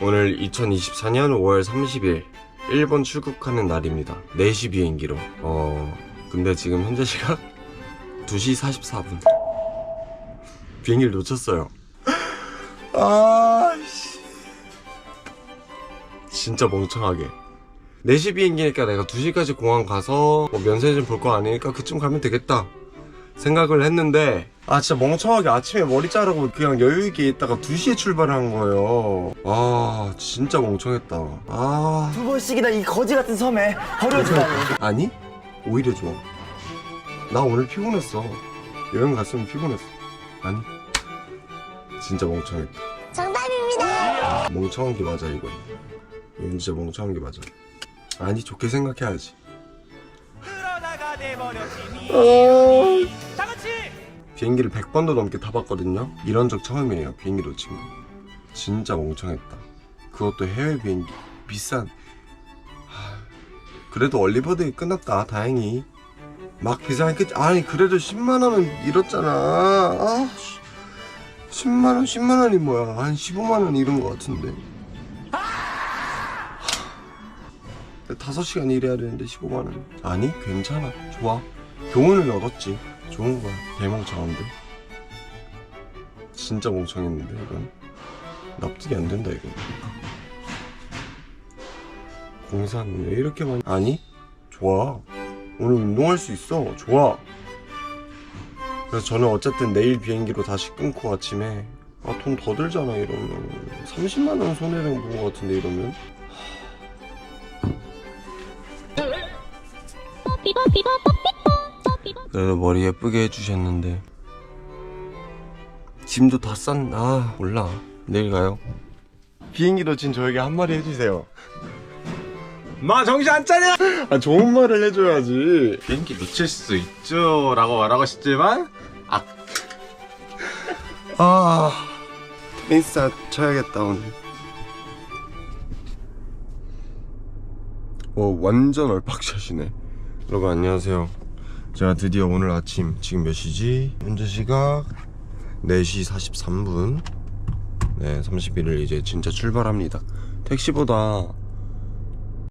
오늘 2024년 5월 30일 일본 출국하는 날입니다. 4시 비행기로. 어 근데 지금 현재 시각 2시 44분. 비행기를 놓쳤어요. 아씨. 진짜 멍청하게. 4시 비행기니까 내가 2시까지 공항 가서 뭐 면세 좀볼거 아니니까 그쯤 가면 되겠다 생각을 했는데 아 진짜 멍청하게 아침에 머리 자르고 그냥 여유있게 있다가 2시에 출발한 거예요. 아 진짜 멍청했다. 아. 두 번씩이나 이 거지 같은 섬에 버려지다니. 아니 오히려 좋아. 나 오늘 피곤했어. 여행 갔으면 피곤했어. 아니 진짜 멍청했다. 정답입니다. 멍청한 게 맞아 이건. 이건 진짜 멍청한 게 맞아. 아니 좋게 생각해야지. 그러다가 내버려지니. 다 같이 비행기를 100번도 넘게 타봤거든요. 이런 적 처음이에요 비행기 놓친 거 진짜 멍청했다. 그것도 해외 비행기. 비싼. 하, 그래도 얼리버드 끝났다 다행히. 막 비싼 끝 아니 그래도 10만원은 잃었잖아. 아, 씨. 10만원 10만원이 뭐야. 한 15만원 잃은 거 같은데. 하, 5시간 일해야 되는데 15만원. 아니 괜찮아. 좋아. 교훈을 얻었지 좋은 거야. 대멍청한데 진짜 멍청했는데 이건. 납득이 안 된다 이건. 공사는 왜 이렇게 많이. 아니 좋아. 오늘 운동할 수 있어. 좋아. 그래서 저는 어쨌든 내일 비행기로 다시 끊고 아침에 아 돈 더 들잖아 이러면. 30만 원 손해를 본것 같은데 이러면. 그 래도 머리 예쁘게 해주셨는데. 짐도 다 싼, 아 몰라. 내일 가요. 비행기 놓친 저에게 한마디 해주세요. 마 정신 안 차려! 아 좋은 말을 해줘야지. 비행기 놓칠 수 있죠? 라고 말하고 싶지만 아. 인스타 쳐야겠다 오늘. 오 완전 얼빡샷이네. 여러분 안녕하세요 제가 드디어 오늘 아침 지금 몇 시지? 현재 시각 4시 43분 네 31일 이제 진짜 출발합니다 택시보다